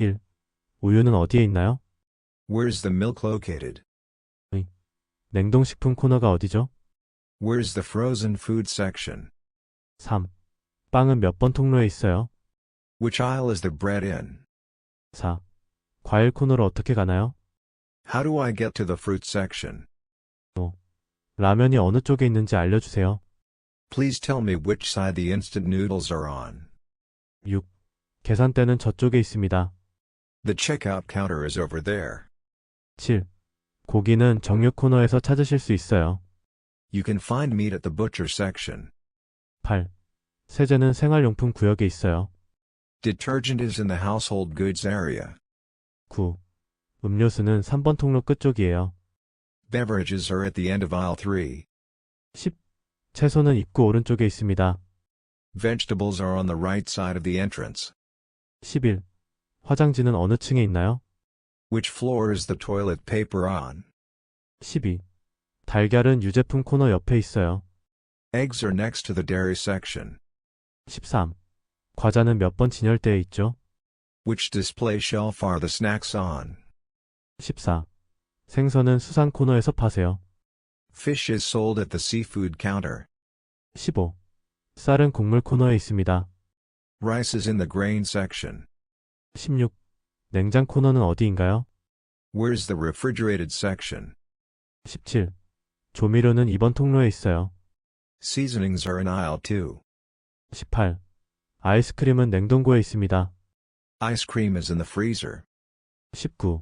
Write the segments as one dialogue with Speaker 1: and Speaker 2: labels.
Speaker 1: 1. 우유는 어디에 있나요?
Speaker 2: Where's the milk located?
Speaker 1: 냉동식품 코너가 어디죠?
Speaker 2: Where's the frozen food section?
Speaker 1: 3. 빵은 몇 번 통로에 있어요?
Speaker 2: Which aisle is the bread in?
Speaker 1: 4. 과일 코너로 어떻게 가나요?
Speaker 2: How do I get to the fruit section?
Speaker 1: 라면이 어느 쪽에 있는지 알려주세요.
Speaker 2: Please tell me which side the instant noodles are on.
Speaker 1: 6. 계산대는 저쪽에 있습니다.
Speaker 2: The checkout counter is over there.
Speaker 1: 7. 고기는 정육 코너에서 찾으실 수 있어요.
Speaker 2: You can find meat at the butcher section.
Speaker 1: 8. 세제는 생활용품 구역에 있어요.
Speaker 2: Detergent is in the household goods area.
Speaker 1: 9. 음료수는 3번 통로 끝쪽이에요.
Speaker 2: Beverages are at the end of aisle 3.
Speaker 1: 10. 채소는 입구 오른쪽에 있습니다.
Speaker 2: Vegetables are on the right side of the entrance.
Speaker 1: 11. 화장지는 어느 층에 있나요?
Speaker 2: Which floor is the toilet paper on?
Speaker 1: 12. 달걀은 유제품 코너 옆에 있어요.
Speaker 2: Eggs are next to the dairy section.
Speaker 1: 13. 과자는 몇 번 진열대에 있죠?
Speaker 2: Which display shelf are the snacks on?
Speaker 1: 14. 생선은 수산 코너에서 파세요.
Speaker 2: Fish is sold at the seafood counter.
Speaker 1: 15. 쌀은 곡물 코너에 있습니다.
Speaker 2: Rice is in the grain section.
Speaker 1: 16. 냉장 코너는 어디인가요?
Speaker 2: Where's the refrigerated section?
Speaker 1: 17. 조미료는 2번 통로에 있어요.
Speaker 2: Seasonings are in aisle 2.
Speaker 1: 18. 아이스크림은 냉동고에 있습니다.
Speaker 2: Ice cream is in the freezer.
Speaker 1: 19.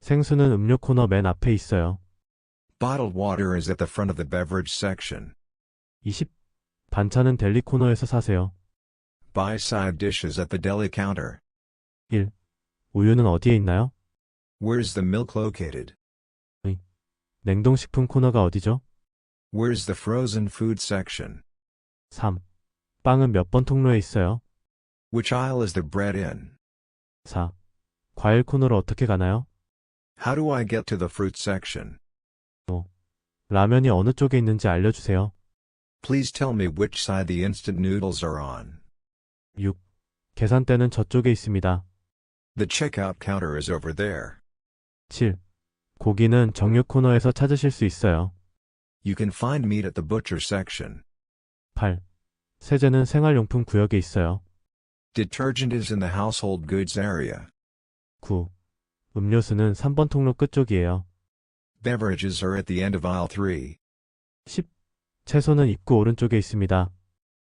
Speaker 1: 생수는 음료 코너 맨 앞에 있어요.
Speaker 2: Bottled water is at the front of the beverage section.
Speaker 1: 20. 반찬은 델리 코너에서 사세요.
Speaker 2: Buy side dishes at the deli counter.
Speaker 1: 1. 우유는 어디에 있나요?
Speaker 2: Where's the milk located?
Speaker 1: 냉동식품 코너가 어디죠?
Speaker 2: Where's the frozen food section?
Speaker 1: 3. 빵은 몇 번 통로에 있어요?
Speaker 2: Which aisle is the bread in?
Speaker 1: 4. 과일 코너로 어떻게 가나요?
Speaker 2: How do I get to the fruit section?
Speaker 1: 라면이 어느 쪽에 있는지 알려주세요.
Speaker 2: Please tell me which side the instant noodles are on.
Speaker 1: 6. 계산대는 저쪽에 있습니다.
Speaker 2: The checkout counter is over there.
Speaker 1: 7. 고기는 정육 코너에서 찾으실 수 있어요.
Speaker 2: You can find meat at the butcher section.
Speaker 1: 8. 세제는 생활용품 구역에 있어요.
Speaker 2: Detergent is in the household goods area.
Speaker 1: 9. 음료수는 3번 통로 끝쪽이에요.
Speaker 2: Beverages are at the end of aisle 3.
Speaker 1: 10. 채소는 입구 오른쪽에 있습니다.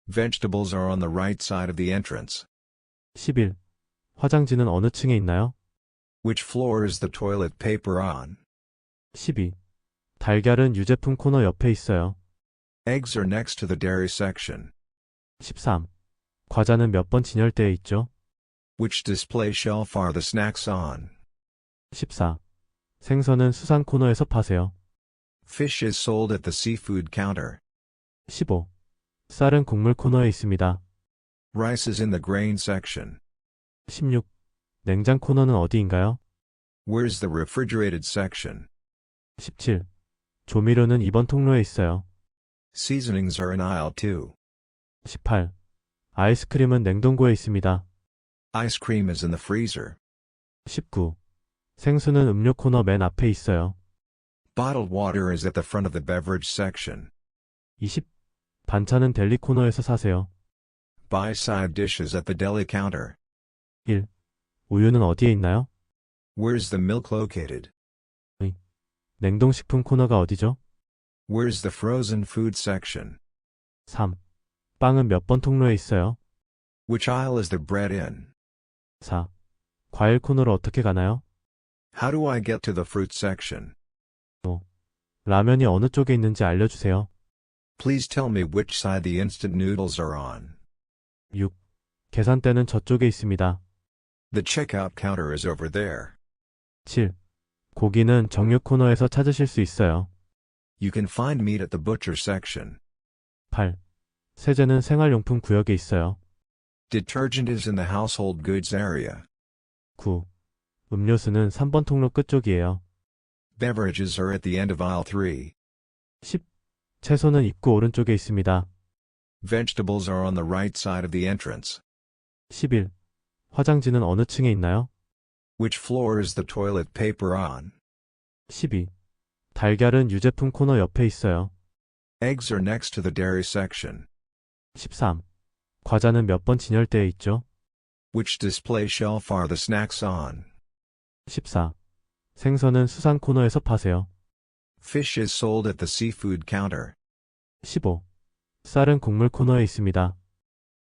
Speaker 2: Vegetables are on the right side of the entrance.
Speaker 1: 11. 화장지는 어느 층에 있나요?
Speaker 2: Which floor is the toilet paper on?
Speaker 1: 12. 달걀은 유제품 코너 옆에 있어요.
Speaker 2: Eggs are next to the dairy section.
Speaker 1: 13. 과자는 몇 번 진열대에 있죠?
Speaker 2: Which display shelf are the snacks on?
Speaker 1: 14. 생선은 수산 코너에서 파세요.
Speaker 2: Fish is sold at the seafood counter.
Speaker 1: 15. 쌀은 곡물 코너에 있습니다.
Speaker 2: Rice is in the grain section.
Speaker 1: 16. 냉장 코너는 어디인가요?
Speaker 2: Where's the refrigerated section?
Speaker 1: 17. 조미료는 2번 통로에 있어요.
Speaker 2: Seasonings are in aisle 2.
Speaker 1: 18. 아이스크림은 냉동고에 있습니다.
Speaker 2: Ice cream is in the freezer.
Speaker 1: 19. 생수는 음료 코너 맨 앞에 있어요.
Speaker 2: Bottled water is at the front of the beverage section.
Speaker 1: 20. 반찬은 델리 코너에서 사세요.
Speaker 2: Buy side dishes at the deli counter.
Speaker 1: 1. 우유는 어디에 있나요?
Speaker 2: Where's the milk located?
Speaker 1: 냉동식품 코너가 어디죠?
Speaker 2: Where's the frozen food section?
Speaker 1: 3. 빵은 몇 번 통로에 있어요?
Speaker 2: Which aisle is the bread in?
Speaker 1: 4. 과일 코너로 어떻게 가나요?
Speaker 2: How do I get to the fruit section?
Speaker 1: 라면이 어느 쪽에 있는지 알려주세요.
Speaker 2: Please tell me which side the instant noodles are on.
Speaker 1: 6. 계산대는 저쪽에 있습니다.
Speaker 2: The checkout counter is over there.
Speaker 1: 7. 고기는 정육 코너에서 찾으실 수 있어요.
Speaker 2: You can find meat at the butcher section.
Speaker 1: 8. 세제는 생활용품 구역에 있어요.
Speaker 2: Detergent is in the household goods area.
Speaker 1: 9. 음료수는 3번 통로 끝쪽이에요.
Speaker 2: Beverages are at the end of aisle 3.
Speaker 1: 10. 채소는 입구 오른쪽에 있습니다.
Speaker 2: Vegetables are on the right side of the entrance.
Speaker 1: 11. 화장지는 어느 층에 있나요?
Speaker 2: Which floor is the toilet paper on?
Speaker 1: 12. 달걀은 유제품 코너 옆에 있어요.
Speaker 2: Eggs are next to the dairy section.
Speaker 1: 13. 과자는 몇 번 진열대에 있죠?
Speaker 2: Which display shelf are the snacks on?
Speaker 1: 14. 생선은 수산 코너에서 파세요.
Speaker 2: Fish is sold at the seafood counter.
Speaker 1: 15. 쌀은 곡물 코너에 있습니다.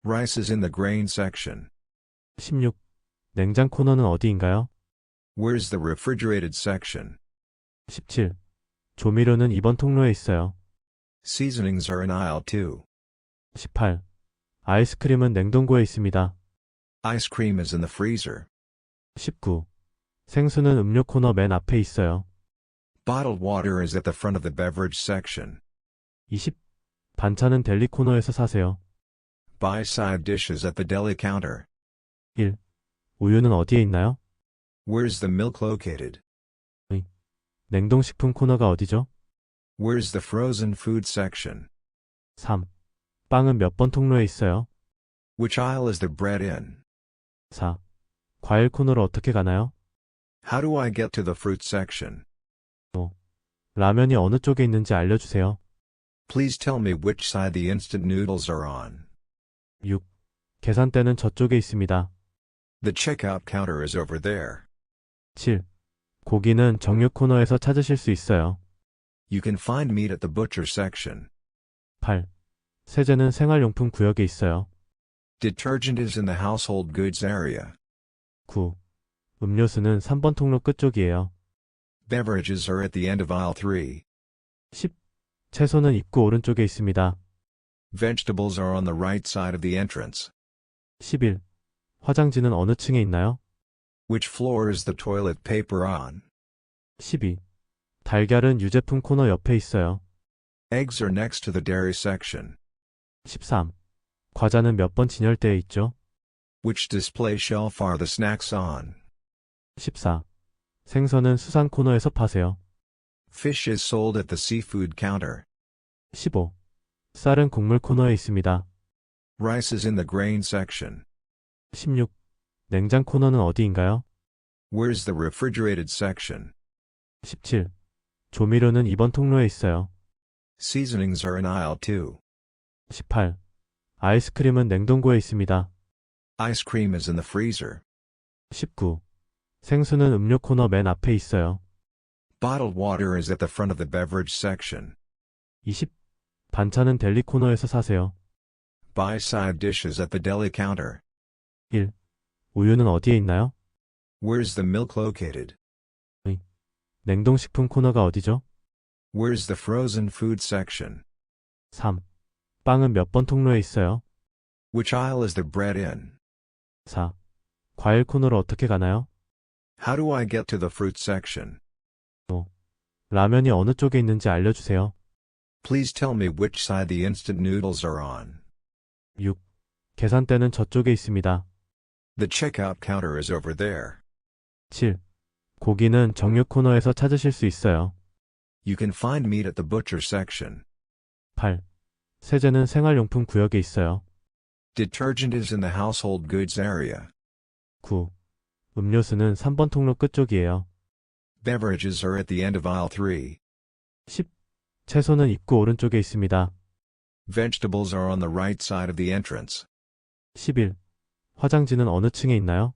Speaker 2: Rice is in the grain section.
Speaker 1: 16. 냉장 코너는 어디인가요?
Speaker 2: Where's the refrigerated section?
Speaker 1: 17. 조미료는 이번 통로에 있어요.
Speaker 2: Seasonings are in aisle 2.
Speaker 1: 18. 아이스크림은 냉동고에 있습니다.
Speaker 2: Ice cream is in the freezer.
Speaker 1: 19. 생수는 음료 코너 맨 앞에 있어요.
Speaker 2: Bottled water is at the front of the beverage section.
Speaker 1: 20. 반찬은 델리 코너에서 사세요.
Speaker 2: Buy side dishes at the deli counter.
Speaker 1: 1. 우유는 어디에 있나요?
Speaker 2: Where's the milk located?
Speaker 1: 냉동식품 코너가 어디죠?
Speaker 2: Where's the frozen food section?
Speaker 1: 3. 빵은 몇 번 통로에 있어요?
Speaker 2: Which aisle is the bread in?
Speaker 1: 4. 과일 코너로 어떻게 가나요?
Speaker 2: How do I get to the fruit section?
Speaker 1: 라면이 어느 쪽에 있는지 알려주세요.
Speaker 2: Please tell me which side the instant noodles are on.
Speaker 1: 6. 계산대는 저쪽에 있습니다.
Speaker 2: The checkout counter is over there.
Speaker 1: 7. 고기는 정육 코너에서 찾으실 수 있어요.
Speaker 2: You can find meat at the butcher section.
Speaker 1: 8. 세제는 생활용품 구역에 있어요.
Speaker 2: Detergent is in the household goods area.
Speaker 1: 9. 음료수는 3번 통로 끝쪽이에요.
Speaker 2: Beverages are at the end of aisle 3.
Speaker 1: 10. 채소는 입구 오른쪽에 있습니다.
Speaker 2: Vegetables are on the right side of the entrance.
Speaker 1: 11. 화장지는 어느 층에 있나요?
Speaker 2: Which floor is the toilet paper on?
Speaker 1: 12. 달걀은 유제품 코너 옆에 있어요.
Speaker 2: Eggs are next to the dairy section.
Speaker 1: 13. 과자는 몇 번 진열대에 있죠?
Speaker 2: Which display shelf are the snacks on?
Speaker 1: 14. 생선은 수산 코너에서 파세요.
Speaker 2: Fish is sold at the seafood counter.
Speaker 1: 15. 쌀은 곡물 코너에 있습니다.
Speaker 2: Rice is in the grain section.
Speaker 1: 16. 냉장 코너는 어디인가요?
Speaker 2: Where's the refrigerated section?
Speaker 1: 17. 조미료는 이번 통로에 있어요.
Speaker 2: Seasonings are in aisle 2.
Speaker 1: 18. 아이스크림은 냉동고에 있습니다.
Speaker 2: Ice cream is in the freezer.
Speaker 1: 19. 생수는 음료 코너 맨 앞에 있어요.
Speaker 2: Bottled water is at the front of the beverage section.
Speaker 1: 20. 반찬은 델리 코너에서 사세요.
Speaker 2: Buy side dishes at the deli counter.
Speaker 1: 1. 우유는 어디에 있나요?
Speaker 2: Where's the milk located?
Speaker 1: 냉동식품 코너가 어디죠?
Speaker 2: Where's the frozen food section?
Speaker 1: 3. 빵은 몇 번 통로에 있어요?
Speaker 2: Which aisle is the bread in?
Speaker 1: 4. 과일 코너로 어떻게 가나요?
Speaker 2: How do I get to the fruit section?
Speaker 1: 라면이 어느 쪽에 있는지 알려주세요.
Speaker 2: Please tell me which side the instant noodles are on.
Speaker 1: 6. 계산대는 저쪽에 있습니다.
Speaker 2: The checkout counter is over there.
Speaker 1: 7. 고기는 정육 코너에서 찾으실 수 있어요.
Speaker 2: You can find meat at the butcher section.
Speaker 1: 8. 세제는 생활용품 구역에 있어요.
Speaker 2: Detergent is in the household goods area.
Speaker 1: 9. 음료수는 3번 통로 끝쪽이에요.
Speaker 2: Beverages are at the end of aisle 3.
Speaker 1: 10. 채소는 입구 오른쪽에 있습니다.
Speaker 2: Vegetables are on the right side of the entrance.
Speaker 1: 11. 화장지는 어느 층에 있나요?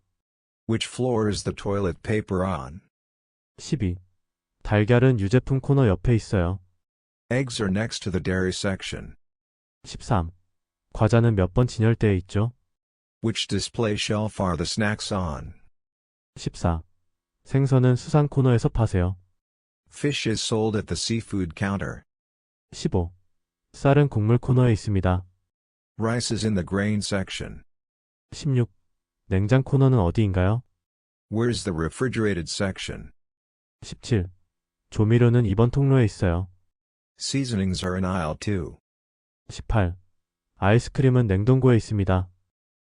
Speaker 2: Which floor is the toilet paper on?
Speaker 1: 12. 달걀은 유제품 코너 옆에 있어요.
Speaker 2: Eggs are next to the dairy section.
Speaker 1: 13. 과자는 몇 번 진열대에 있죠?
Speaker 2: Which display shelf are the snacks on?
Speaker 1: 14. 생선은 수산 코너에서 파세요.
Speaker 2: Fish is sold at the seafood counter.
Speaker 1: 15. 쌀은 곡물 코너에 있습니다.
Speaker 2: Rice is in the grain section.
Speaker 1: 16. 냉장 코너는 어디인가요?
Speaker 2: Where's the refrigerated section?
Speaker 1: 17. 조미료는 이번 통로에 있어요.
Speaker 2: Seasonings are in aisle 2.
Speaker 1: 18. 아이스크림은 냉동고에 있습니다.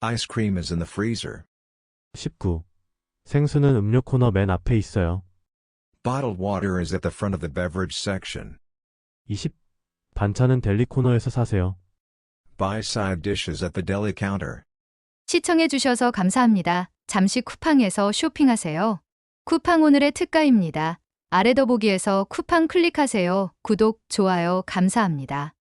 Speaker 2: Ice cream is in the freezer.
Speaker 1: 19. 생수는 음료 코너 맨 앞에 있어요.
Speaker 2: Bottled water is at the front of the beverage section.
Speaker 1: 20. 반찬은 델리 코너에서 사세요.
Speaker 2: Buy side dishes at the deli counter.
Speaker 3: 시청해주셔서 감사합니다. 잠시 쿠팡에서 쇼핑하세요. 쿠팡 오늘의 특가입니다. 아래 더보기에서 쿠팡 클릭하세요. 구독, 좋아요 감사합니다.